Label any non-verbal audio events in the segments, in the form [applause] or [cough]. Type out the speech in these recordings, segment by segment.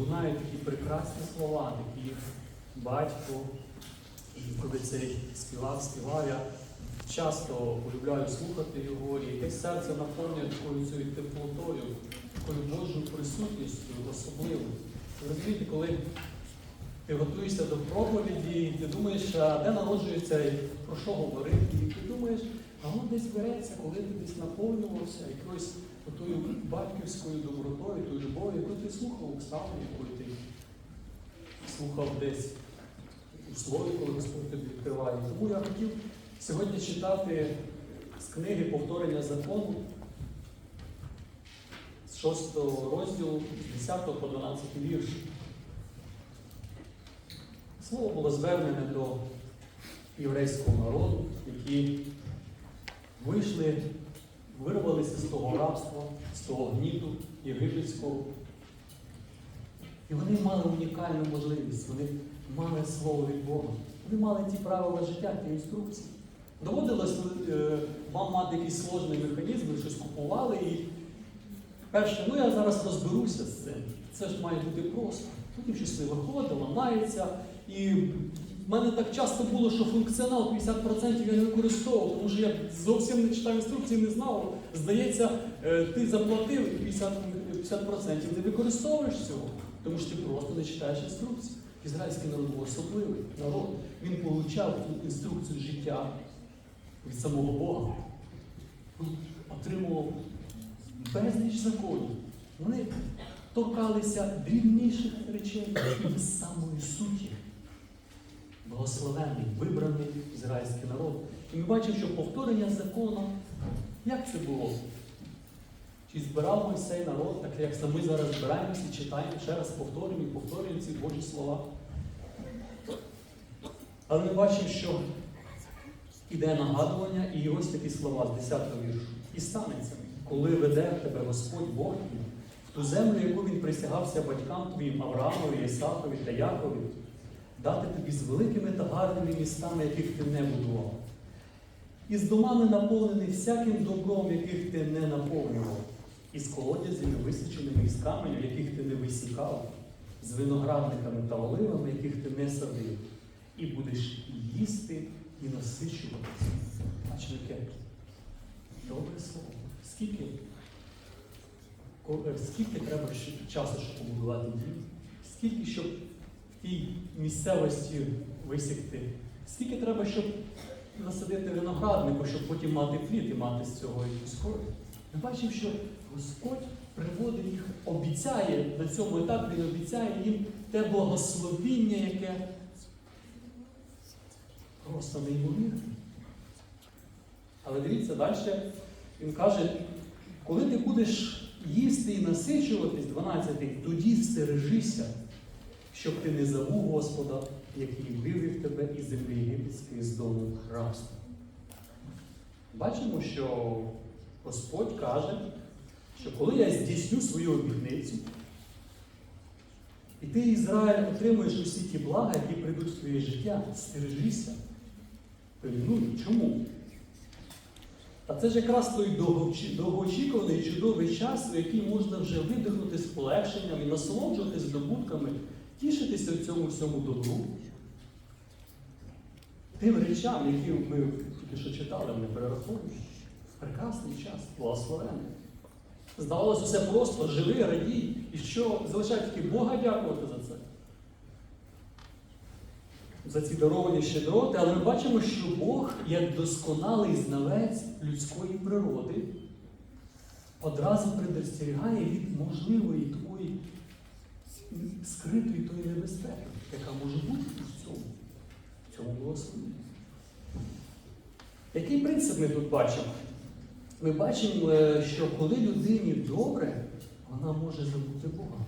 Лунають такі прекрасні слова, такі батько, коли цей співак, співав, я часто полюбляю слухати його, і якесь серце наповнює такою цією теплотою, такою Божою присутністю особливою. Розумієте, коли ти готуєшся до проповіді, ти думаєш, а де народжується і про що говорити, і ти думаєш, а воно десь береться, коли ти десь наповнювався якоюсь отою батьківською добротою, тою любов'ю, яку ти слухав у псалмі, яку ти слухав десь у слові, коли Господь тобі відкриває. Тому я хотів сьогодні читати з книги Повторення закону з 6 розділу, з 10 по 12 вірш. Слово було звернене до єврейського народу, які вийшли, вирвалися з того рабства, з того гніту єгипетського. І вони мали унікальну можливість, вони мали слово від Бога. Вони мали ті правила життя, ті інструкції. Доводилось е, вам мати якісь сложний механізм, ви щось купували і перше, ну я зараз розберуся з цим. Це ж має бути просто. Потім щось не виходить, ламається. І в мене так часто було, що функціонал 50% я не використовував, тому що я зовсім не читав інструкції, не знав. Здається, е, ти заплатив 50%, 50% не використовуєш цього, тому що ти просто не читаєш інструкції. Ізраїльський народ був особливий народ. Він получав інструкцію життя від самого Бога. Він отримував безліч законів. Вони торкалися дрібніших речей з самої суті. Благословений, вибраний ізраїльський народ. І ми бачимо, що повторення закону, як це було? Чи збирав Мойсей народ, так як ми зараз збираємося і читаємо, ще раз повторюємо і повторюємо ці Божі слова. Але ми бачимо, що іде нагадування, і ось такі слова з 10 го віршу. І станеться, коли веде тебе Господь Бог в ту землю, яку він присягався батькам твоїм Авраамові, Ісакові та Якові, дати тобі з великими та гарними містами, яких ти не будував, і з домами наповнений всяким добром, яких ти не наповнював, і з колодязями, висіченими із каменю, яких ти не висікав, з виноградниками та оливами, яких ти не садив, і будеш їсти і насичуватися. Бачите, яке добре слово. Скільки, е, скільки треба часу, щоб побудувати дім? Скільки, щоб тій місцевості висікти? Скільки треба, щоб насадити винограднику, щоб потім мати плід і мати з цього якусь користь? Ми бачимо, що Господь приводить їх, обіцяє на цьому етапі, Він обіцяє їм те благословіння, яке просто неймовірне. Але дивіться, далі він каже, коли ти будеш їсти і насичуватись, 12, тоді стережися, щоб ти не забув Господа, який вивів тебе із землі єгипетської з дому рабства. Бачимо, що Господь каже, що коли я здійсню свою обітницю, і ти, Ізраїль, отримуєш усі ті блага, які прийдуть в твоє життя, стережися. Ну, чому? А це ж якраз той довгоочікуваний чудовий час, у який можна вже видихнути з полегшенням і насолоджуватися здобутками, тішитися в цьому всьому добру. Тим речам, які ми тільки що читали, не перераховуючи. Прекрасний час, благословений. Здавалося, все просто, живи, радій. І що залишає тільки Бога дякувати за це. За ці даровані щедроти, але ми бачимо, що Бог, як досконалий знавець людської природи, одразу предостерігає від можливої такої скритої тої небезпеки, яка може бути в цьому, в цьому благословенні. Який принцип ми тут бачимо? Ми бачимо, е, що коли людині добре, вона може забути Бога.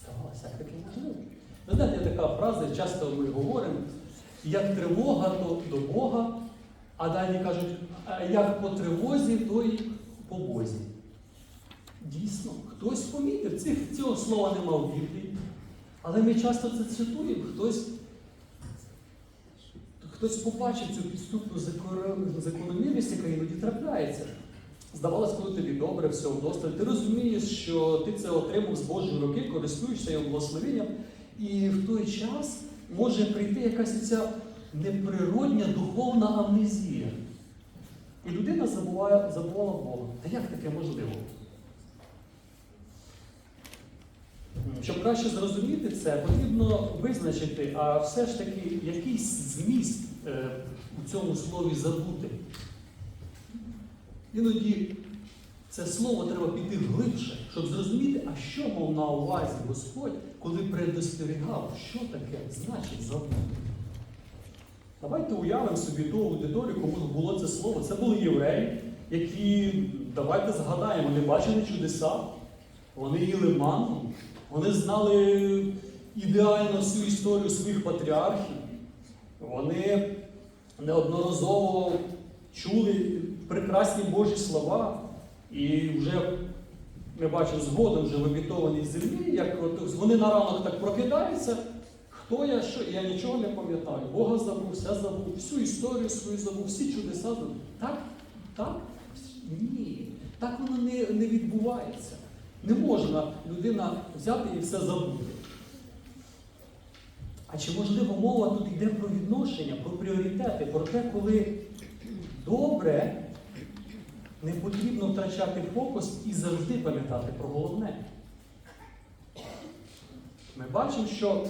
Здавалося, як таке можливо. Знаєте, така фраза, часто ми говоримо, як тривога, то до Бога, а далі кажуть, як по тривозі, то й по Бозі. Дійсно, хтось помітив, цих, цього слова нема в Біблії, але ми часто це цитуємо, хтось хтось побачив цю підступну закономірність, яка іноді трапляється. Здавалось, коли тобі добре, все вдосталь, ти розумієш, що ти це отримав з Божої руки, користуєшся його благословенням, і в той час може прийти якась ця неприродня духовна амнезія. І людина забуває, забувала Бога. Та як таке можливо? Щоб краще зрозуміти це, потрібно визначити, а все ж таки якийсь зміст е, у цьому слові забути. Іноді це слово треба піти глибше, щоб зрозуміти, а що мав на увазі Господь, коли предостерігав, що таке значить забути. Давайте уявимо собі ту аудиторію, кому було це слово. Це були євреї, які, давайте згадаємо, вони бачили чудеса, вони їли манну, вони знали ідеально всю історію своїх патріархів. Вони неодноразово чули прекрасні Божі слова, і вже ми бачимо згодом вже в обітованій землі, як от вони на ранок так прокидаються. Хто я, що я нічого не пам'ятаю. Бога забув, все забув, всю історію свою забув, всі чудеса забув. Так? Так? Ні. Так воно не, не відбувається. Не можна людина взяти і все забути. А чи можливо мова тут йде про відношення, про пріоритети, про те, коли добре не потрібно втрачати фокус і завжди пам'ятати про головне. Ми бачимо, що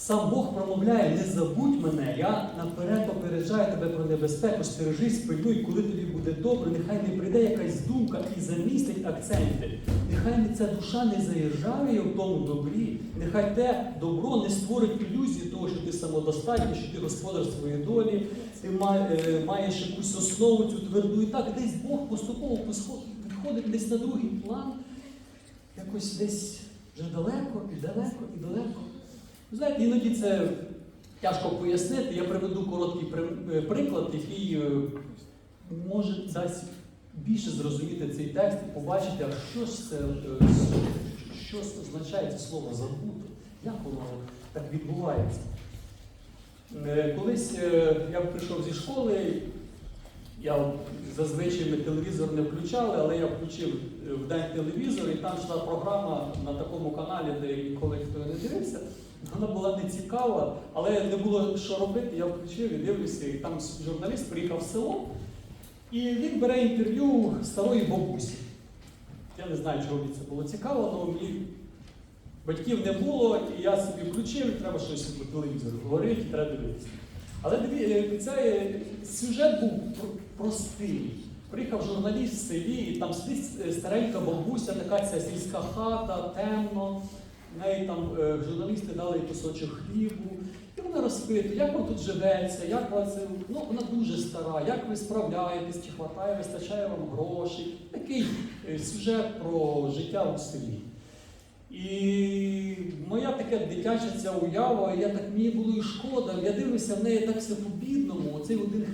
сам Бог промовляє, не забудь мене, я наперед попереджаю тебе про небезпеку, стережись, пильнуй, коли тобі буде добре, нехай не прийде якась думка і замістить акценти. Нехай ця душа не заїжджає в тому добрі, нехай те добро не створить ілюзії того, що ти самодостатній, що ти господар своєї долі, ти е, маєш якусь основу цю тверду. І так десь Бог поступово підходить десь на другий план, якось десь вже далеко і далеко і далеко. Знаєте, іноді це тяжко пояснити. Я приведу короткий приклад, який е, може дасть більше зрозуміти цей текст і побачити, а що ж це, е, що означає це слово забути, як воно так відбувається. Е, Колись е, я прийшов зі школи, я зазвичай ми телевізор не включали, але я включив е, в день телевізор, і там йшла програма на такому каналі, де ніколи хто не дивився. Вона була не цікава, але не було що робити. Я включив і дивлюся, і там журналіст приїхав в село, і він бере інтерв'ю старої бабусі. Я не знаю, чого мені це було цікаво, але мені батьків не було, і я собі включив, і треба щось по телевізору говорити, і треба дивитися. Але диві- цей сюжет був простий. Приїхав журналіст в селі, і там сидить старенька бабуся, така ця сільська хата, темно. Неї там е, журналісти дали кусочок хлібу, і вона розпитує, як вам тут живеться, як вас, е, ну вона дуже стара, як ви справляєтесь, чи хватає, вистачає вам грошей. Такий е, сюжет про життя у селі. І моя така дитяча ця уява, я так мені було і шкода. Я дивлюся в неї так все по-бідному. Оцей один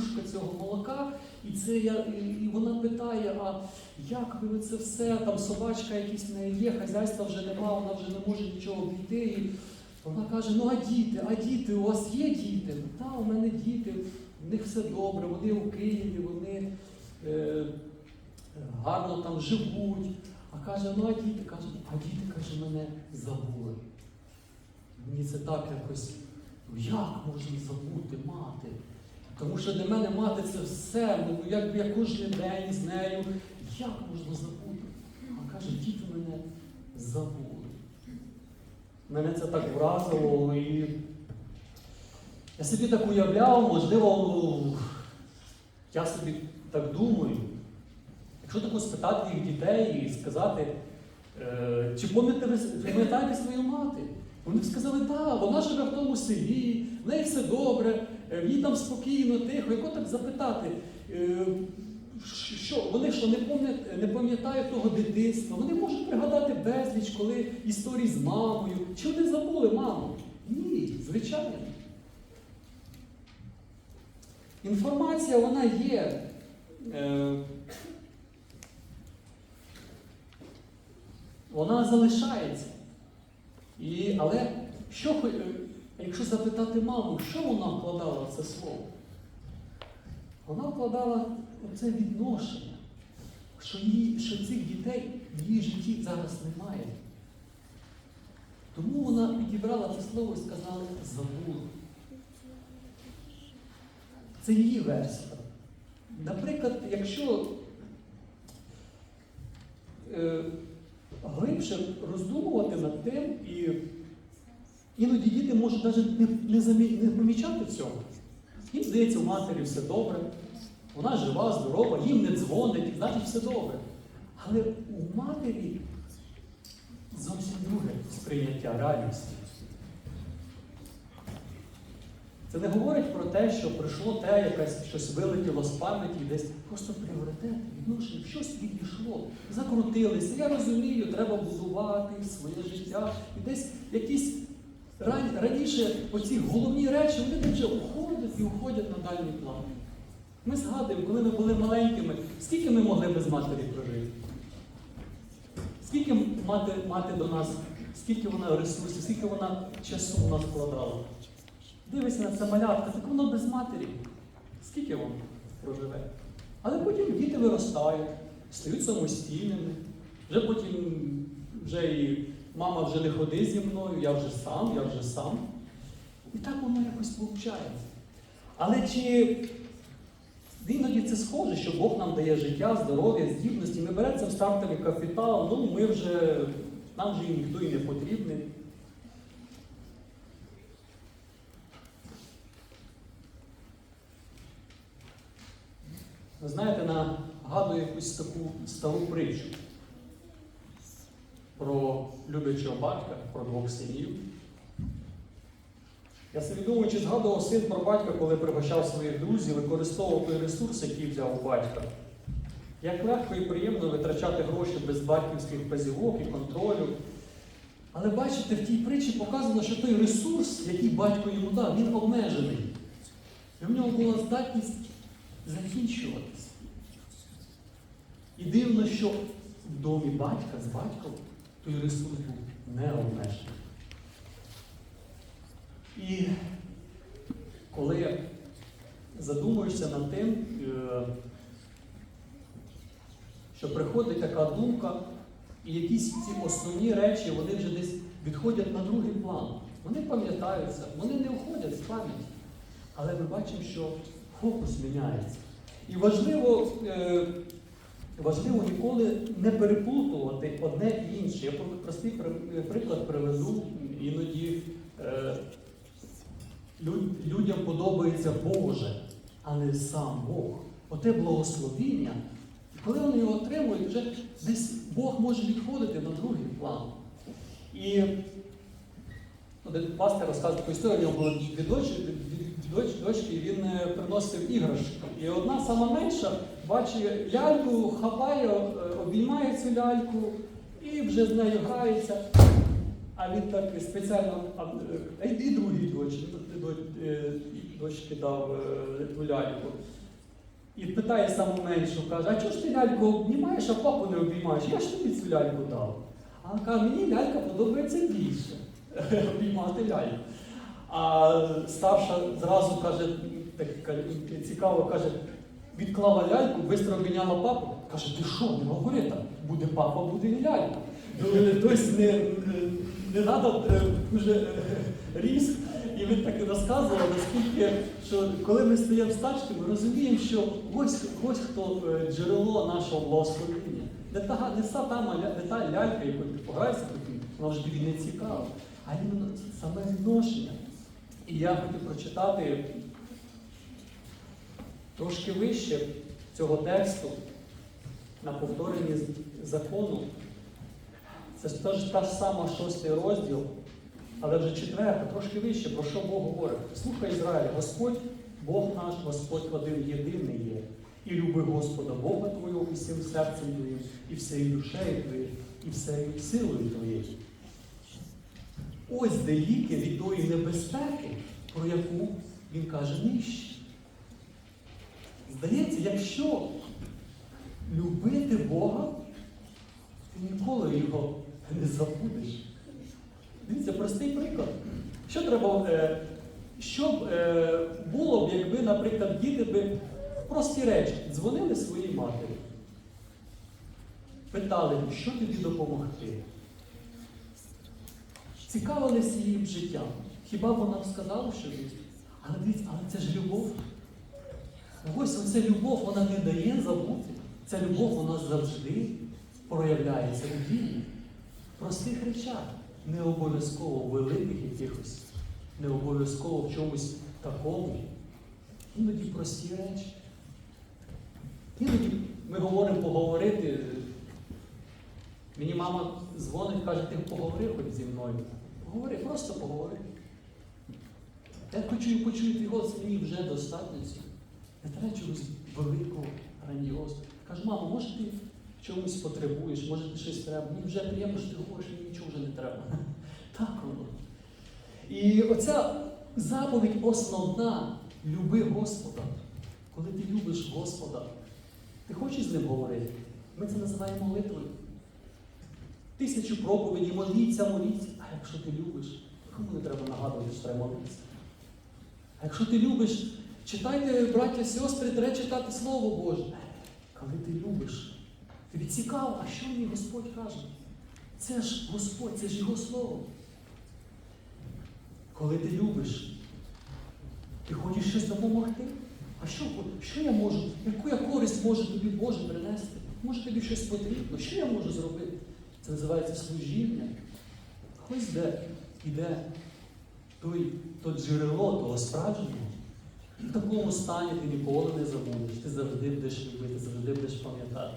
кружка цього молока. І це я, і вона питає: а як ви це все? Там собачка якісь в неї є, хазяйства вже нема, вона вже не може нічого обійти. Вона каже: ну а діти, а діти, у вас є діти? Так, у мене діти, в них все добре, вони у Києві, вони е, гарно там живуть. А каже, ну а діти каже, а діти каже, мене забули. Мені це так якось, ну як можна забути мати? Тому що для мене мати це все, ну якби я кожен день з нею, як можна забути? А каже, діти мене забули. Мене це так вразило і я собі так уявляв, можливо, ну, я собі так думаю. Якщо тако спитати їх дітей і сказати, е, чи пам'ятаєте свою мати? Вони б сказали, так, вона живе в тому селі, в неї все добре, е, ній там спокійно, тихо. Яко так запитати, е, що, вони що не пам'ятають того дитинства? Вони можуть пригадати безліч, коли історії з мамою. Чи вони забули маму? Ні, звичайно. Інформація вона є. Е, вона залишається. І, але що, якщо запитати маму, що вона вкладала в це слово? вона вкладала оце відношення, що, її, що цих дітей в її житті зараз немає. Тому вона підібрала це слово і сказала забула. Це її версія. Наприклад, якщо е, глибше роздумувати над тим, і іноді діти можуть навіть не, не, замі, не помічати цього. Їм здається, у матері все добре, вона жива, здорова, їм не дзвонить, значить все добре. Але у матері зовсім друге сприйняття реальності. Це не говорить про те, що прийшло те, якесь щось вилетіло з пам'яті, десь просто пріоритет, відношення, щось відійшло, закрутилися. Я розумію, треба будувати своє життя. І десь якісь ран- раніше оці головні речі, вони вже уходять і уходять на дальній план. Ми згадуємо, коли ми були маленькими, скільки ми могли без матері прожити? Скільки мати, мати до нас, скільки вона ресурсів, скільки вона часу в нас вкладала? Дивися на це малятка, так воно без матері. Скільки воно проживе? Але потім діти виростають, стають самостійними. Вже потім вже і мама вже не ходи зі мною, я вже сам, я вже сам. І так воно якось виходить. Але чи іноді це схоже, що Бог нам дає життя, здоров'я, здібності, ми беремо це в стартовий капітал, ну ми вже, нам вже і ніхто і не потрібний. Ви знаєте, нагадую якусь таку стару притчу про люблячого батька, про двох синів. Я собі думаю, чи згадував син про батька, коли пригощав своїх друзів, використовував той ресурс, який взяв у батька. Як легко і приємно витрачати гроші без батьківських вказівок і контролю. Але бачите, в тій притчі показано, що той ресурс, який батько йому дав, він обмежений. І в нього була здатність закінчуватися. І дивно, що в домі батька з батьком той ресурс був не обмежений. І коли задумуєшся над тим, е, що приходить така думка, і якісь ці основні речі, вони вже десь відходять на другий план. Вони пам'ятаються, вони не входять з пам'яті. Але ми бачимо, що фокус міняється. І важливо, е, важливо ніколи не переплутувати одне і інше. Я простий приклад приведу іноді. Е, людям подобається Боже, а не сам Бог. Оте благословіння. Коли вони його отримують, вже десь Бог може відходити на другий план. І один пастор розказує таку історію, у нього були дочі, дочки, він е, приносив іграшки. І одна сама менша бачить ляльку, хапає, е, обіймає цю ляльку і вже з нею грається. А він так спеціально, а, е, і другій дочці, до- дочці дав ту ляльку. І питає саму меншу, каже, а чого ж ти ляльку обнімаєш, а папу не обіймаєш? Я ж тобі цю ляльку дав. А каже, мені лялька подобається більше [laughs] обіймати ляльку. А старша зразу каже, так цікаво, каже, відклала ляльку, швидко обійняла папу. Каже, ти що, не говори так, буде папа, буде і лялька. Тобто не, не, треба дуже е. І він так і розказував, наскільки, що коли ми стаємо старшими, ми розуміємо, що ось, ось хто е, джерело нашого благословення. Не та, не та, не та лялька, яку ти пограєшся, вона вже тобі не цікава, а саме відношення. І я хотів прочитати трошки вище цього тексту на повторенні закону. Це ж та ж сама шостий розділ, але вже четверта, трошки вище, про що Бог говорить. Слухай Ізраїль, Господь, Бог наш, Господь один єдиний є. І люби Господа Бога Твого усім серцем твоїм, і всією душею твоєю, і всією силою твоєю. Ось де ліки від тої небезпеки, про яку він каже нижче. Здається, якщо любити Бога, ти ніколи його не забудеш. Дивіться, простий приклад. Що треба, е, що е, було б, якби, наприклад, діти би прості речі. Дзвонили своїй матері. Питали, що тобі допомогти. Цікавилися її життям. Хіба вона сказала, що ні? Але дивіться, але це ж любов. Ось оця любов, вона не дає забути. Ця любов, вона завжди проявляється у дії. Простих речах. Не обов'язково великих якихось, не обов'язково в чомусь такому. Іноді прості речі. Іноді ми говоримо поговорити. Мені мама дзвонить, каже, ти поговори хоч зі мною. Поговори, просто поговори. Я хочу почую твій голос, мені вже достатньо. Не треба чогось великого, грандіозного. Кажу, мамо, може ти чомусь потребуєш, може ти щось треба. Мені вже приємно, що ти говориш, мені нічого вже не треба. [laughs] Так воно. І оця заповідь основна люби Господа. Коли ти любиш Господа, ти хочеш з ним говорити? Ми це називаємо молитвою. Тисячу проповідей, моліться, моліться. А якщо ти любиш, кому не треба нагадувати, що треба молитися? А якщо ти любиш, читайте, браття, сестри, треба читати Слово Боже. Коли ти любиш, тобі цікаво, а що мені Господь каже? Це ж Господь, це ж Його Слово. Коли ти любиш, ти хочеш щось допомогти? А що, що я можу, яку я користь можу тобі Боже принести? Може тобі щось потрібно? Що я можу зробити? Це називається служіння. Ось де йде той, то джерело того справжнього. В такому стані ти ніколи не забудеш, ти завжди будеш любити, завжди будеш пам'ятати.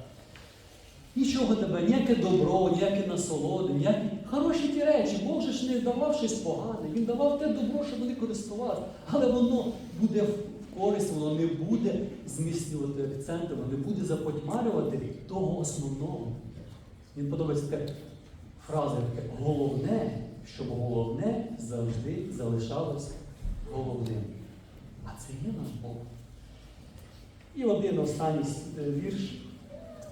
Нічого тебе, ніяке добро, ніякі насолоди, ніякі хороші ті речі. Бог же ж не давав щось погане. Він давав те добро, щоб вони користувалися. Але воно буде в користь, воно не буде зміцнювати воно не буде запотьмарювати того основного. Він подобається така фраза, таке головне, щоб головне завжди залишалось головним. А це є наш Бог. І один останній е, вірш.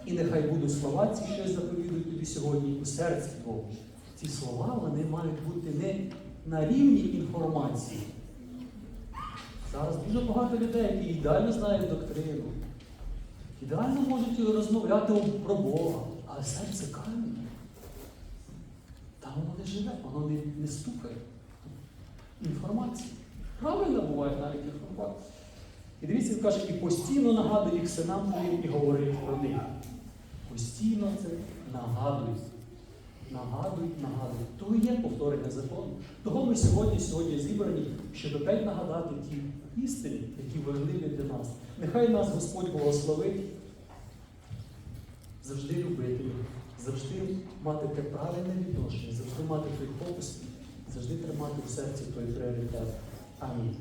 І нехай будуть слова ці, що я заповідую тобі сьогодні у серці Богу. Ці слова вони мають бути не на рівні інформації. Зараз дуже багато людей, які ідеально знають доктрину, ідеально можуть розмовляти про Бога, але серце камінь. Там воно не живе, воно не, не стукає. Інформація. Правильно буває навіть інформація. І дивіться, він каже, і постійно нагадуй їх синам твоїм і говори про них. Постійно це нагадуй. Нагадуй, нагадуй. То є повторення закону. Того ми сьогодні, сьогодні зібрані, щоб опять нагадати ті істини, які важливі для нас. Нехай нас Господь благословить завжди любити, завжди мати те правильне відношення, завжди мати той фокус, завжди тримати в серці той пріоритет. Амінь.